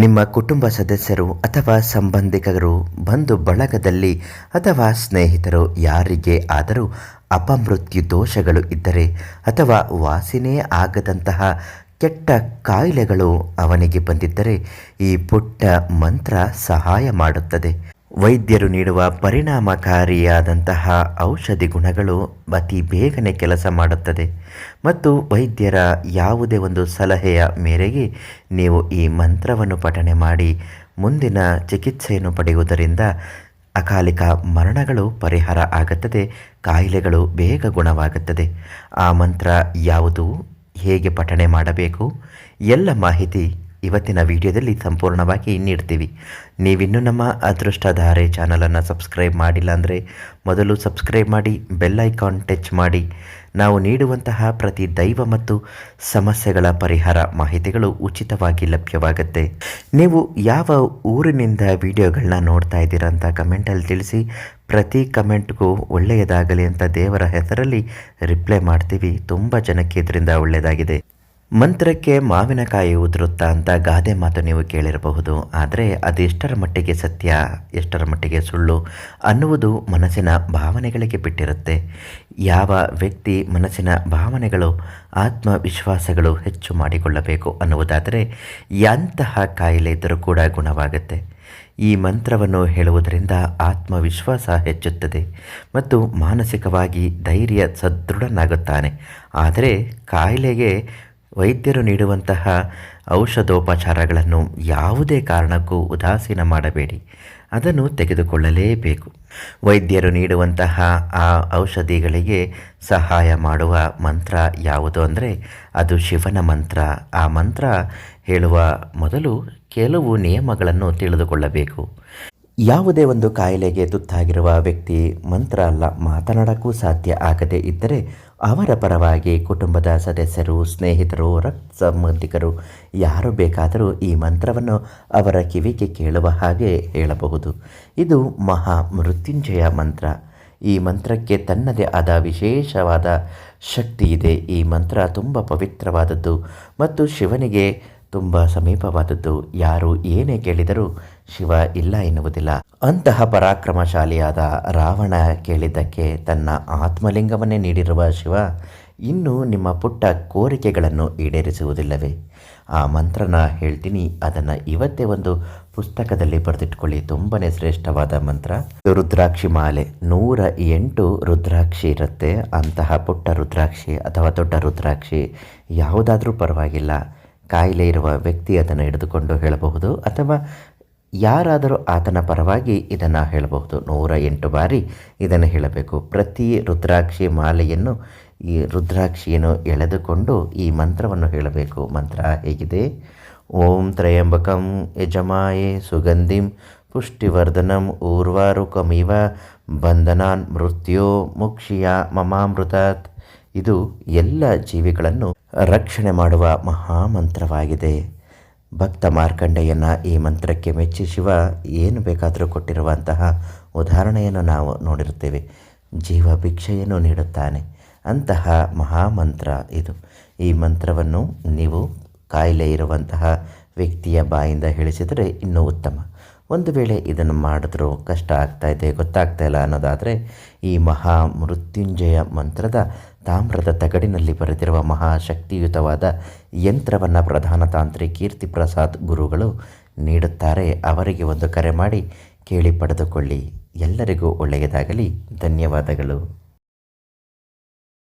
ನಿಮ್ಮ ಕುಟುಂಬ ಸದಸ್ಯರು ಅಥವಾ ಸಂಬಂಧಿಕರು, ಬಂಧು ಬಳಗದಲ್ಲಿ ಅಥವಾ ಸ್ನೇಹಿತರು ಯಾರಿಗೆ ಆದರೂ ಅಪಮೃತ್ಯು ದೋಷಗಳು ಇದ್ದರೆ ಅಥವಾ ವಾಸಿನೇ ಆಗದಂತಹ ಕೆಟ್ಟ ಕಾಯಿಲೆಗಳು ಅವನಿಗೆ ಬಂದಿದ್ದರೆ ಈ ಪುಟ್ಟ ಮಂತ್ರ ಸಹಾಯ ಮಾಡುತ್ತದೆ. ವೈದ್ಯರು ನೀಡುವ ಪರಿಣಾಮಕಾರಿಯಾದಂತಹ ಔಷಧಿ ಗುಣಗಳು ಅತಿ ಬೇಗನೆ ಕೆಲಸ ಮಾಡುತ್ತದೆ. ಮತ್ತು ವೈದ್ಯರ ಯಾವುದೇ ಒಂದು ಸಲಹೆಯ ಮೇರೆಗೆ ನೀವು ಈ ಮಂತ್ರವನ್ನು ಪಠಣೆ ಮಾಡಿ ಮುಂದಿನ ಚಿಕಿತ್ಸೆಯನ್ನು ಪಡೆಯುವುದರಿಂದ ಅಕಾಲಿಕ ಮರಣಗಳು ಪರಿಹಾರ ಆಗುತ್ತದೆ, ಕಾಯಿಲೆಗಳು ಬೇಗ ಗುಣವಾಗುತ್ತದೆ. ಆ ಮಂತ್ರ ಯಾವುದು? ಹೇಗೆ ಪಠಣೆ ಮಾಡಬೇಕು? ಎಲ್ಲ ಮಾಹಿತಿ ಇವತ್ತಿನ ವಿಡಿಯೋದಲ್ಲಿ ಸಂಪೂರ್ಣವಾಗಿ ನೀಡ್ತೀವಿ. ನೀವಿನ್ನೂ ನಮ್ಮ ಅದೃಷ್ಟಧಾರೆ ಚಾನಲನ್ನು ಸಬ್ಸ್ಕ್ರೈಬ್ ಮಾಡಿಲ್ಲ ಅಂದರೆ ಮೊದಲು ಸಬ್ಸ್ಕ್ರೈಬ್ ಮಾಡಿ, ಬೆಲ್ ಐಕಾನ್ ಟಚ್ ಮಾಡಿ. ನಾವು ನೀಡುವಂತಹ ಪ್ರತಿ ದೈವ ಮತ್ತು ಸಮಸ್ಯೆಗಳ ಪರಿಹಾರ ಮಾಹಿತಿಗಳು ಉಚಿತವಾಗಿ ಲಭ್ಯವಾಗುತ್ತೆ. ನೀವು ಯಾವ ಊರಿನಿಂದ ವಿಡಿಯೋಗಳನ್ನ ನೋಡ್ತಾ ಇದ್ದೀರಾ ಅಂತ ಕಮೆಂಟಲ್ಲಿ ತಿಳಿಸಿ. ಪ್ರತಿ ಕಮೆಂಟ್ಗೂ ಒಳ್ಳೆಯದಾಗಲಿ ಅಂತ ದೇವರ ಹೆಸರಲ್ಲಿ ರಿಪ್ಲೈ ಮಾಡ್ತೀವಿ. ತುಂಬ ಜನಕ್ಕೆ ಇದರಿಂದ ಒಳ್ಳೆಯದಾಗಿದೆ. ಮಂತ್ರಕ್ಕೆ ಮಾವಿನಕಾಯಿ ಉದುರುತ್ತಾ ಅಂತ ಗಾದೆ ಮಾತು ನೀವು ಕೇಳಿರಬಹುದು. ಆದರೆ ಅದೆಷ್ಟರ ಮಟ್ಟಿಗೆ ಸತ್ಯ, ಎಷ್ಟರ ಮಟ್ಟಿಗೆ ಸುಳ್ಳು ಅನ್ನುವುದು ಮನಸ್ಸಿನ ಭಾವನೆಗಳಿಗೆ ಬಿಟ್ಟಿರುತ್ತೆ. ಯಾವ ವ್ಯಕ್ತಿ ಮನಸ್ಸಿನ ಭಾವನೆಗಳು, ಆತ್ಮವಿಶ್ವಾಸಗಳು ಹೆಚ್ಚು ಮಾಡಿಕೊಳ್ಳಬೇಕು ಅನ್ನುವುದಾದರೆ ಎಂತಹ ಕಾಯಿಲೆ ಇದ್ದರೂ ಕೂಡ ಗುಣವಾಗುತ್ತೆ. ಈ ಮಂತ್ರವನ್ನು ಹೇಳುವುದರಿಂದ ಆತ್ಮವಿಶ್ವಾಸ ಹೆಚ್ಚುತ್ತದೆ ಮತ್ತು ಮಾನಸಿಕವಾಗಿ ಧೈರ್ಯ ಸದೃಢನಾಗುತ್ತಾನೆ. ಆದರೆ ಕಾಯಿಲೆಗೆ ವೈದ್ಯರು ನೀಡುವಂತಹ ಔಷಧೋಪಚಾರಗಳನ್ನು ಯಾವುದೇ ಕಾರಣಕ್ಕೂ ಉದಾಸೀನ ಮಾಡಬೇಡಿ. ಅದನ್ನು ತೆಗೆದುಕೊಳ್ಳಲೇಬೇಕು. ವೈದ್ಯರು ನೀಡುವಂತಹ ಆ ಔಷಧಿಗಳಿಗೆ ಸಹಾಯ ಮಾಡುವ ಮಂತ್ರ ಯಾವುದು ಅಂದರೆ ಅದು ಶಿವನ ಮಂತ್ರ. ಆ ಮಂತ್ರ ಹೇಳುವ ಮೊದಲು ಕೆಲವು ನಿಯಮಗಳನ್ನು ತಿಳಿದುಕೊಳ್ಳಬೇಕು. ಯಾವುದೇ ಒಂದು ಕಾಯಿಲೆಗೆ ತುತ್ತಾಗಿರುವ ವ್ಯಕ್ತಿ ಮಂತ್ರ ಅಲ್ಲ, ಮಾತನಾಡೋಕ್ಕೂ ಸಾಧ್ಯ ಆಗದೇ ಇದ್ದರೆ ಅವರ ಪರವಾಗಿ ಕುಟುಂಬದ ಸದಸ್ಯರು, ಸ್ನೇಹಿತರು ರಕ್ತ ಸಂಬಂಧಿಕರು ಯಾರು ಬೇಕಾದರೂ ಈ ಮಂತ್ರವನ್ನು ಅವರ ಕಿವಿಗೆ ಕೇಳುವ ಹಾಗೆ ಹೇಳಬಹುದು. ಇದು ಮಹಾ ಮೃತ್ಯುಂಜಯ ಮಂತ್ರ. ಈ ಮಂತ್ರಕ್ಕೆ ತನ್ನದೇ ಆದ ವಿಶೇಷವಾದ ಶಕ್ತಿ ಇದೆ. ಈ ಮಂತ್ರ ತುಂಬ ಪವಿತ್ರವಾದದ್ದು ಮತ್ತು ಶಿವನಿಗೆ ತುಂಬ ಸಮೀಪವಾದದ್ದು. ಯಾರು ಏನೇ ಕೇಳಿದರೂ ಶಿವ ಇಲ್ಲ ಎನ್ನುವುದಿಲ್ಲ. ಅಂತಹ ಪರಾಕ್ರಮಶಾಲಿಯಾದ ರಾವಣ ಕೇಳಿದ್ದಕ್ಕೆ ತನ್ನ ಆತ್ಮಲಿಂಗವನ್ನೇ ನೀಡಿರುವ ಶಿವ ಇನ್ನು ನಿಮ್ಮ ಪುಟ್ಟ ಕೋರಿಕೆಗಳನ್ನು ಈಡೇರಿಸುವುದಿಲ್ಲವೇ? ಆ ಮಂತ್ರನ ಹೇಳ್ತೀನಿ. ಅದನ್ನು ಇವತ್ತೇ ಒಂದು ಪುಸ್ತಕದಲ್ಲಿ ಬರೆದಿಟ್ಕೊಳ್ಳಿ. ತುಂಬಾ ಶ್ರೇಷ್ಠವಾದ ಮಂತ್ರ. ರುದ್ರಾಕ್ಷಿ ಮಾಲೆ. ನೂರ ಎಂಟು ರುದ್ರಾಕ್ಷಿ ಇರುತ್ತೆ. ಅಂತಹ ಪುಟ್ಟ ರುದ್ರಾಕ್ಷಿ ಅಥವಾ ದೊಡ್ಡ ರುದ್ರಾಕ್ಷಿ ಯಾವುದಾದ್ರೂ ಪರವಾಗಿಲ್ಲ. ಕಾಯಿಲೆ ಇರುವ ವ್ಯಕ್ತಿ ಅದನ್ನು ಹಿಡಿದುಕೊಂಡು ಹೇಳಬಹುದು ಅಥವಾ ಯಾರಾದರೂ ಆತನ ಪರವಾಗಿ ಇದನ್ನು ಹೇಳಬಹುದು. ನೂರ ಎಂಟು ಬಾರಿ ಇದನ್ನು ಹೇಳಬೇಕು. ಪ್ರತಿ ರುದ್ರಾಕ್ಷಿ ಮಾಲೆಯನ್ನು ಈ ರುದ್ರಾಕ್ಷಿಯನ್ನು ಎಳೆದುಕೊಂಡು ಈ ಮಂತ್ರವನ್ನು ಹೇಳಬೇಕು. ಮಂತ್ರ ಹೇಗಿದೆ? ಓಂ ತ್ರಯಂಬಕಂ ಯಜಮಾಯೆ ಸುಗಂಧಿಂ ಪುಷ್ಟಿವರ್ಧನಂ ಊರ್ವಾರುಕಮಿವ ಬಂಧನಾನ್ ಮೃತ್ಯೋ ಮುಕ್ಷಿಯ ಮಮಾಮೃತಾತ್. ಇದು ಎಲ್ಲ ಜೀವಿಗಳನ್ನು ರಕ್ಷಣೆ ಮಾಡುವ ಮಹಾಮಂತ್ರವಾಗಿದೆ ಭಕ್ತ ಮಾರ್ಕಂಡೆಯನ್ನು ಈ ಮಂತ್ರಕ್ಕೆ ಮೆಚ್ಚಿ ಶಿವ ಏನು ಬೇಕಾದರೂ ಕೊಟ್ಟಿರುವಂತಹ ಉದಾಹರಣೆಯನ್ನು ನಾವು ನೋಡಿರುತ್ತೇವೆ. ಜೀವ ಭಿಕ್ಷೆಯನ್ನು ನೀಡುತ್ತಾನೆ. ಅಂತಹ ಮಹಾಮಂತ್ರ ಇದು. ಈ ಮಂತ್ರವನ್ನು ನೀವು ಕಾಯಿಲೆ ಇರುವಂತಹ ವ್ಯಕ್ತಿಯ ಬಾಯಿಂದ ಹೇಳಿಸಿದರೆ ಇನ್ನೂ ಉತ್ತಮ. ಒಂದು ವೇಳೆ ಇದನ್ನು ಮಾಡಿದ್ರೂ ಕಷ್ಟ ಆಗ್ತಾ ಇದೆ, ಗೊತ್ತಾಗ್ತಾ ಇಲ್ಲ ಅನ್ನೋದಾದರೆ ಈ ಮಹಾ ಮೃತ್ಯುಂಜಯ ಮಂತ್ರದ ತಾಮ್ರದ ತಗಡಿನಲ್ಲಿ ಬರೆದಿರುವ ಮಹಾಶಕ್ತಿಯುತವಾದ ಯಂತ್ರವನ್ನು ಪ್ರಧಾನ ತಾಂತ್ರಿ ಕೀರ್ತಿ ಪ್ರಸಾದ್ ಗುರುಗಳು ನೀಡುತ್ತಾರೆ. ಅವರಿಗೆ ಒಂದು ಕರೆ ಮಾಡಿ ಕೇಳಿ ಪಡೆದುಕೊಳ್ಳಿ. ಎಲ್ಲರಿಗೂ ಒಳ್ಳೆಯದಾಗಲಿ. ಧನ್ಯವಾದಗಳು.